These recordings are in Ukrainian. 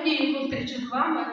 радію зустрічі з вами.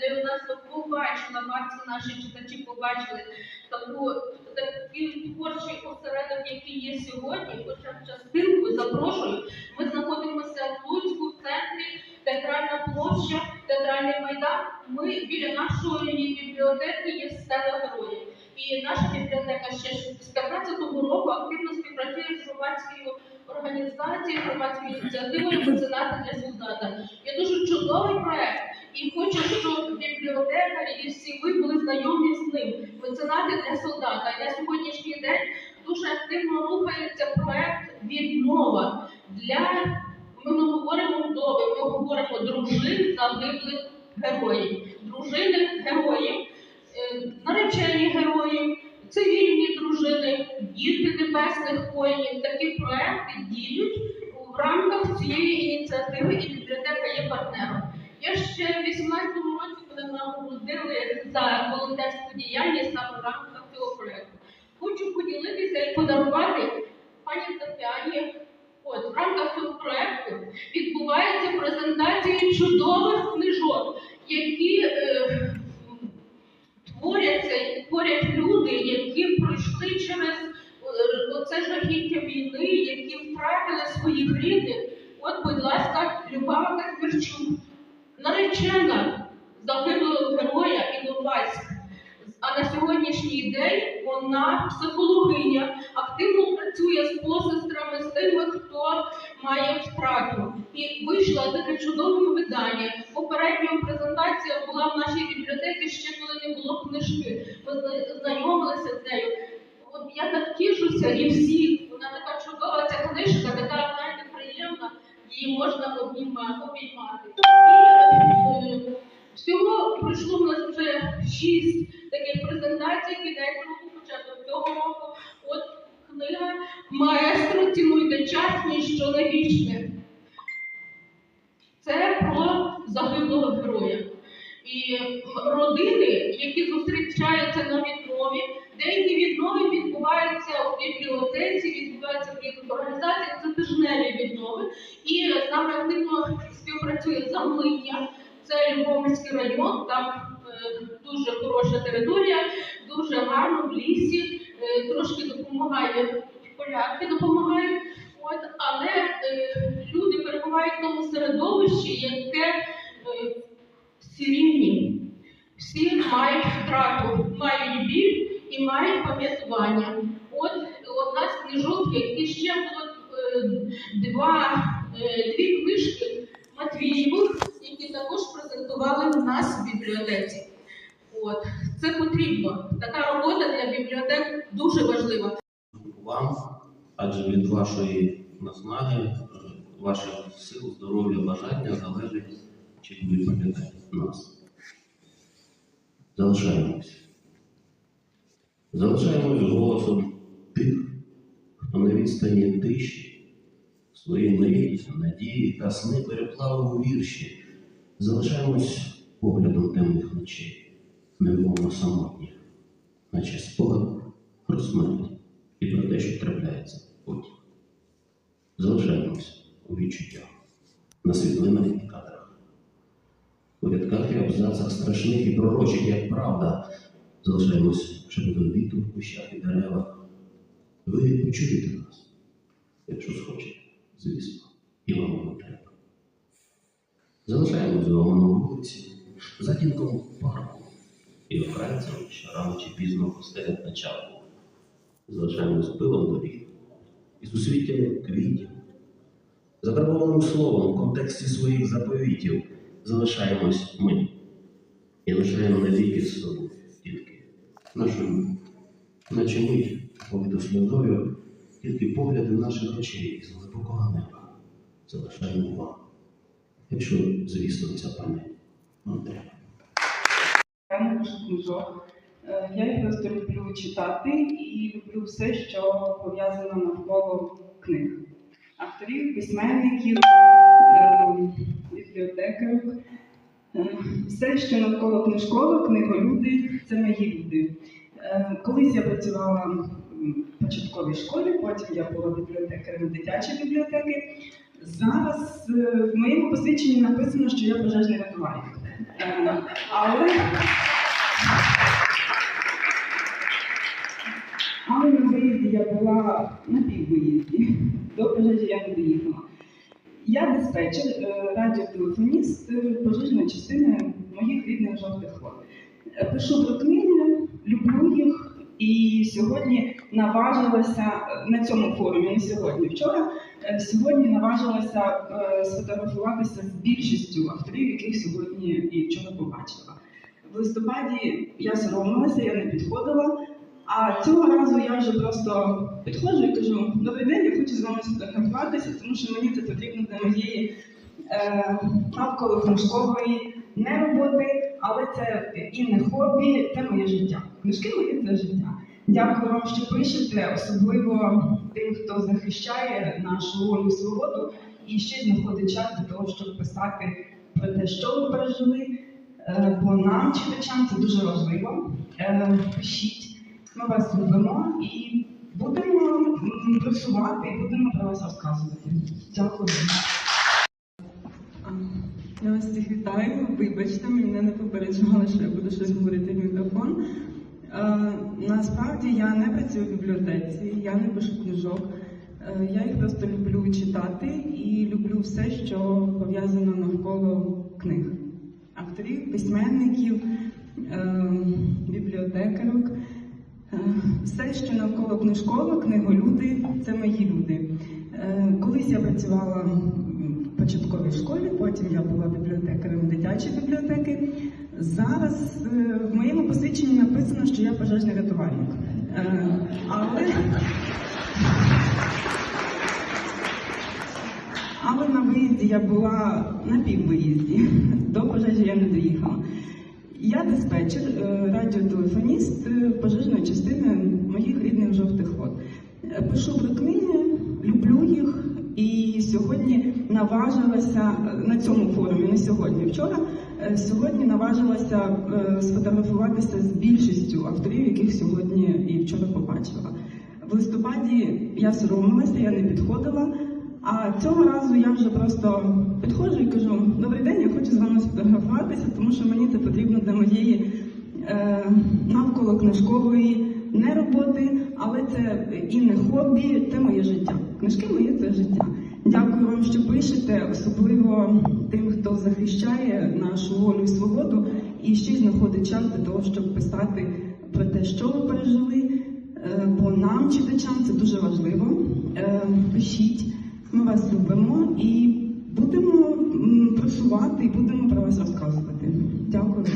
Для нас побачила, бачили наші читачі побачили таку такий творчий осередок, який є сьогодні. Хоча частинку запрошую. Ми знаходимося в Луцьку, в центрі, театральна площа, театральний майдан. Ми біля нашої бібліотеки є стела героїв. І наша бібліотека ще з 2015 року активно співпрацює з громадською організацією, громадською ініціативою «Меценати для солдата. Є дуже чудовий проект. І хочу, щоб бібліотекарі і всі ви були знайомі з ним. Меценати для солдата. На сьогоднішній день дуже активно рухається проект відмова для ми не говоримо вдови, ми говоримо дружин загиблих героїв, дружини героїв, е, наречені героїв, цивільні дружини, діти небесних воїнів. Такі проекти діють в рамках цієї ініціативи, і бібліотека є партнером. Я ще в 18-му році, коли нагородили за волонтерську діяльність саме в рамках цього проекту. Хочу поділитися і подарувати пані Тетяні. От в рамках цього проекту відбувається презентація чудових книжок, які е, творяться, творять люди, які пройшли через е, оце жахіття війни, які втратили своїх рідних. От, будь ласка, Любава Казмірчук, наречена загиблого героя Іловайськ. А на сьогоднішній день вона психологиня, активно працює з посестрами, з тими, хто має втрату. І вийшла таке чудове видання. Попередня презентація була в нашій бібліотеці ще коли не було книжки. Ми знайомилися з нею. От я так тішуся, і всі. Можна обіймати. І е, всього пройшло в нас вже шість таких презентацій кінець року, початок цього року. От книга Маестро цінуйте час, ніщо не вічне. Це про загиблого героя. І родини, які зустрічаються на відмові, деякі відмови відбуваються у бібліотеці, відбуваються в різних організаціях, це тижневі відмови. І з нами активно співпрацює замлиння, це Любомирський район, там е, дуже хороша територія, дуже гарно в лісі, е, трошки допомагає, поляки допомагають. От, але е, люди перебувають в тому середовищі, яке е, всі рівні. Всі мають втрату, мають біль мають пам'ятування. От одна з книжок, які ще було е, два, е, дві книжки Матвієвих, які також презентували в нас в бібліотеці. От це потрібно. Така робота для бібліотек дуже важлива. вам, адже від вашої наснаги, е, ваших сил, здоров'я, бажання залежить, чи будуть пам'ятати нас. Залишаємось. Залишаємось голосом тих, хто на відстані тиші, свої мрії, надії та сни переплавив у вірші. Залишаємось поглядом темних ночей, невмовно самотніх, наче спогад про смерть і про те, що трапляється потім. Залишаємось у відчуттях, на світлинах і кадрах. У рядках і абзацах страшних і пророчих, як правда, залишаємось шепотом вітру в кущах і деревах. Ви почуєте нас, якщо схочете, звісно, і вам воно треба. Залишаємось з на вулиці, затінком парку і окрайцем, що рано чи пізно постелять на чапу залишаємось пилом доріг і сусвіттям квітів. Задарованим словом в контексті своїх заповітів залишаємось ми і лишаємо навіки з собою нашу, наче мить, повиту сльозою, тільки погляди наших очей із глибокого неба залишаємо вам, якщо, звісно, ця пам'ять вам треба. Я їх просто люблю читати і люблю все, що пов'язано навколо книг. Авторів, письменників, е, бібліотекарів. Е, Все, що навколо книжкових, книголюди це мої люди. Е, Колись я працювала в початковій школі, потім я була бібліотекарем дитячої бібліотеки. Зараз е, в моєму посвідченні написано, що я пожежний рятувальник. Але, але на виїзді я була на піввиїзді. До пожежі я не доїхала. Я диспетчер, е, радіотелефоніст е, пожежної частини моїх рідних жовтих вод. Е, Пишу про книги, люблю їх. І сьогодні наважилася на цьому форумі, не сьогодні, вчора, сьогодні наважилася сфотографуватися з більшістю авторів, яких сьогодні і вчора побачила. В листопаді я соромилася, я не підходила. А цього разу я вже просто підходжу і кажу: добрий день, я хочу з вами сфотографуватися, тому що мені це потрібно для моєї е, навколо книжкової не роботи, але це і не хобі, це моє життя. Книжки мої це життя. Дякую вам, що пишете, особливо тим, хто захищає нашу волю свободу і ще знаходить час для того, щоб писати про те, що ви пережили. Е, Бо нам, читачам, це дуже важливо. Е, Пишіть, ми вас любимо і будемо просувати, і будемо про вас розказувати. Дякую. Я вас всіх вітаю. Вибачте, мене не попереджали, що я буду щось говорити в мікрофон. Е, насправді я не працюю в бібліотеці, я не пишу книжок. Е, я їх просто люблю читати і люблю все, що пов'язано навколо книг. Авторів, письменників, е, бібліотекарок. Все, що навколо книжково, книголюди це мої люди. Е, Колись я працювала в початковій школі, потім я була бібліотекарем дитячої бібліотеки. Зараз е, в моєму посвідченні написано, що я пожежний рятувальник. Е, Але, але на виїзді я була на піввиїзді. До пожежі я не доїхала. Я диспетчер, е, радіотелефоніст е, пожежної частини моїх рідних жовтих вод. Е, Пишу про книги, люблю їх, і сьогодні наважилася на цьому форумі, не сьогодні, вчора. Сьогодні наважилася сфотографуватися з більшістю авторів, яких сьогодні і вчора побачила. В листопаді я соромилася, я не підходила. А цього разу я вже просто підходжу і кажу: добрий день, я хочу з вами сфотографуватися, тому що мені це потрібно для моєї е, навколо книжкової не роботи, але це і не хобі, це моє життя. Книжки моє це життя. Дякую вам, що пишете, особливо тим, хто захищає нашу волю і свободу, і ще знаходить час для того, щоб писати про те, що ви пережили. Е, Бо нам, читачам, це дуже важливо. Е, Пишіть, ми вас любимо і будемо просувати і будемо про вас розказувати. Дякую.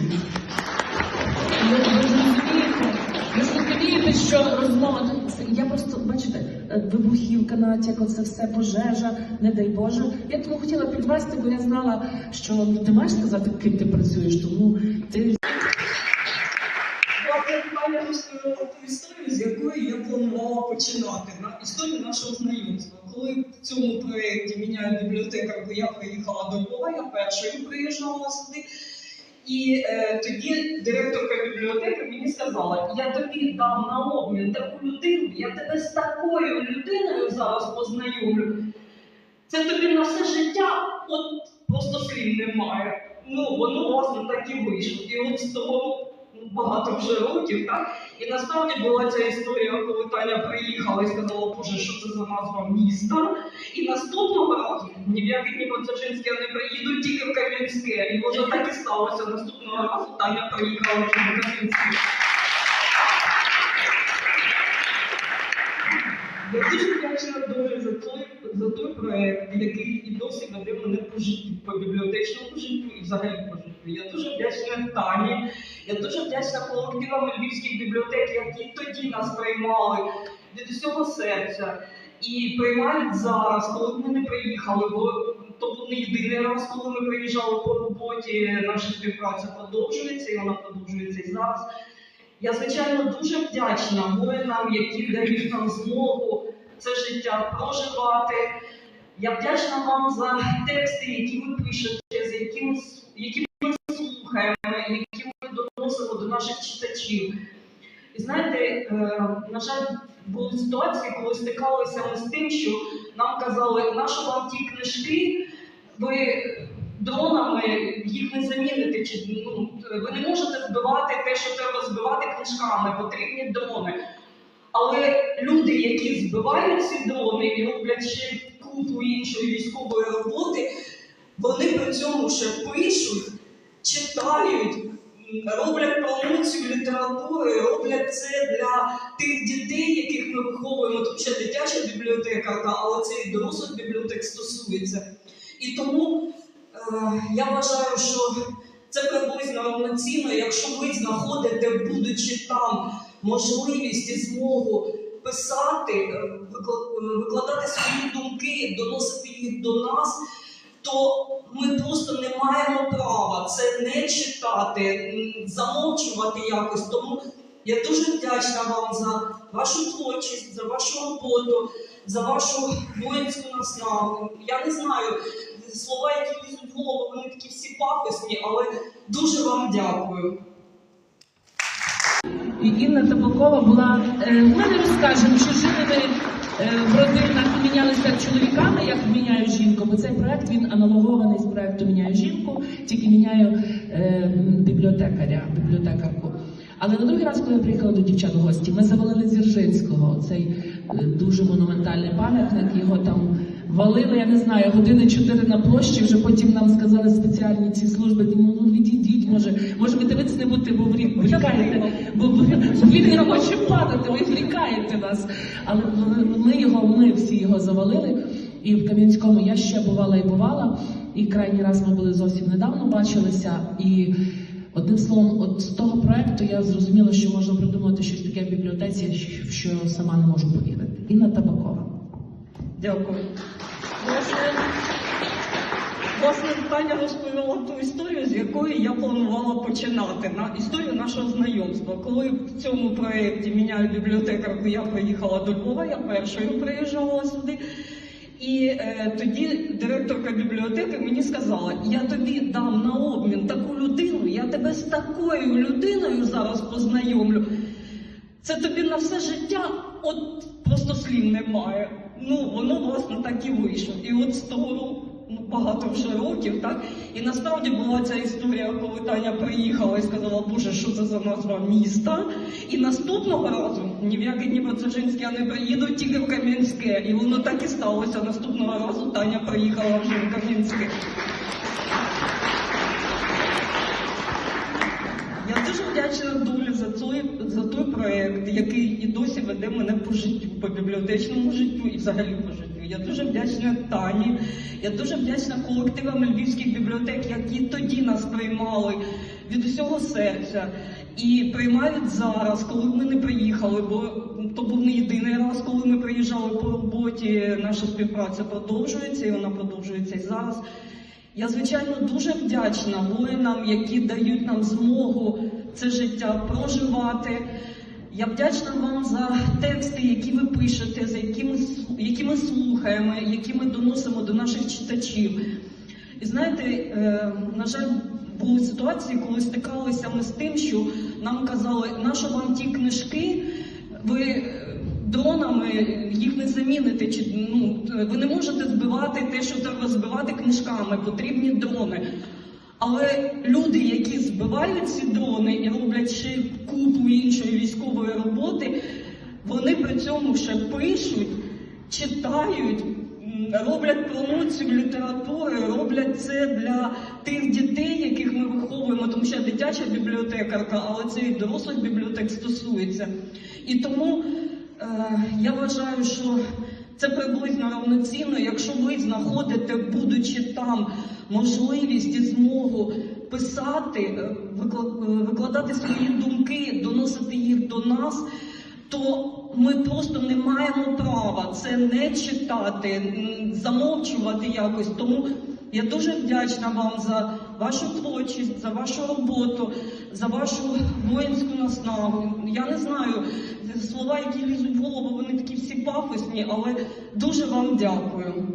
Ви розумієте, що розмова я просто бачите, е, вибухівка натяк, оце все пожежа, не дай Боже. Я тому хотіла підвести, бо я знала, що ти маєш сказати, ким ти працюєш, тому ти Я буквально розповіла ту історію, з якої я планувала починати. На історію нашого знайомства. Коли в цьому проєкті міняють бібліотекарку, я приїхала до Львова, я першою приїжджала сюди. І е, тоді директорка бібліотеки мені сказала: я тобі дам на обмін таку людину, я тебе з такою людиною зараз познайомлю. Це тобі на все життя, от просто слів немає. Ну, воно власне так і вийшло. І от з того багато вже років, так? І насправді була ця історія, коли Таня приїхала і сказала, Боже, що це за назва міста. І наступного разу ні в який Дніпро-Дзержинське не приїду, тільки в Кам'янське. І воно так і сталося. Наступного разу Таня приїхала вже в Кам'янське. Я дуже вдячна долі за той, за той проект, який і досі веде мене по життю, по бібліотечному життю і взагалі по життю. Я дуже вдячна Тані, я дуже вдячна колективам львівських бібліотек, які тоді нас приймали від усього серця. І приймають зараз, коли ми не приїхали, бо то був не єдиний раз, коли ми приїжджали по роботі. Наша співпраця продовжується, і вона продовжується і зараз. Я, звичайно, дуже вдячна воїнам, які дають нам змогу це життя проживати. Я вдячна вам за тексти, які ви пишете, з якими, доносимо читачів. І знаєте, е, на жаль, були ситуації, коли стикалися ми з тим, що нам казали, нащо вам ті книжки, ви дронами їх не заміните, чи ну, ви не можете збивати те, що треба збивати книжками, потрібні дрони. Але люди, які збивають ці дрони і роблять ще купу іншої військової роботи, вони при цьому ще пишуть, читають, роблять промоцію літератури, роблять це для тих дітей, яких ми виховуємо, тому що дитяча бібліотека, але це і дорослих бібліотек стосується. І тому е, я вважаю, що це приблизно равноцінно, якщо ви знаходите, будучи там, можливість і змогу писати, е, е, викладати свої думки, доносити їх до нас, то ми просто не маємо права це не читати, замовчувати якось. Тому я дуже вдячна вам за вашу творчість, за вашу роботу, за вашу воїнську наснагу. Я не знаю, слова, які лізуть в голову, вони такі всі пафосні, але дуже вам дякую. І Інна Табакова була, е, ми не розкажемо, що жили ми в родинах мінялися чоловіками, як міняю жінку, бо цей проект він аналогований з проектом Міняю жінку, тільки міняю е, бібліотекаря, бібліотекарку. Але на другий раз, коли я приїхала до дівчат в гості, ми завалили Дзержинського, цей е, дуже монументальний пам'ятник, його там валили, я не знаю, години чотири на площі, вже потім нам сказали спеціальні ці служби, ну, ну відійдіть, може, може ви дивитися не будете, бо врі- врікаєте, бо, бо він не хоче падати, ви врікаєте нас. Але ми його, ми всі його завалили. І в Кам'янському я ще бувала і бувала. І крайній раз ми були зовсім недавно бачилися. І одним словом, от з того проекту я зрозуміла, що можна придумати щось таке в бібліотеці, що сама не можу повірити. Інна Табакова. Дякую. Власне, власне, Таня розповіла ту історію, з якої я планувала починати на історію нашого знайомства. Коли в цьому проєкті міняю бібліотекарку, я приїхала до Львова, я першою приїжджала сюди. І е, тоді директорка бібліотеки мені сказала: я тобі дам на обмін таку людину, я тебе з такою людиною зараз познайомлю. Це тобі на все життя, от просто слів немає. Ну, воно власне так і вийшло. І от з того ну, багато вже років, так? І насправді була ця історія, коли Таня приїхала і сказала, Боже, що це за назва міста. І наступного разу ні в який Дніпродзержинське я не приїду, тільки в Кам'янське. І воно так і сталося. Наступного разу Таня приїхала вже в Кам'янське. Я дуже вдячна долі за той, за той проект, який і досі веде мене по життю, по бібліотечному життю і взагалі по життю. Я дуже вдячна Тані, я дуже вдячна колективам львівських бібліотек, які тоді нас приймали від усього серця. І приймають зараз, коли ми не приїхали, бо то був не єдиний раз, коли ми приїжджали по роботі. Наша співпраця продовжується, і вона продовжується і зараз. Я, звичайно, дуже вдячна воїнам, які дають нам змогу це життя проживати. Я вдячна вам за тексти, які ви пишете, за які ми, які ми слухаємо, які ми доносимо до наших читачів. І знаєте, е, на жаль, були ситуації, коли стикалися ми з тим, що нам казали, нащо вам ті книжки, ви е, дронами їх не заміните, чи ну ви не можете збивати те, що треба збивати книжками, потрібні дрони. Але люди, які збивають ці дрони і роблять ще купу іншої військової роботи, вони при цьому ще пишуть, читають, роблять промоцію літератури, роблять це для тих дітей, яких ми виховуємо, тому що я дитяча бібліотекарка, але це і дорослих бібліотек стосується. І тому е, я вважаю, що це приблизно равноцінно, якщо ви знаходите, будучи там, можливість і змогу писати, е, е, викладати свої думки, доносити їх до нас, то ми просто не маємо права це не читати, замовчувати якось. Тому я дуже вдячна вам за вашу творчість, за вашу роботу, за вашу воїнську наснагу. Я не знаю, слова, які лізуть в голову, вони такі всі пафосні, але дуже вам дякую.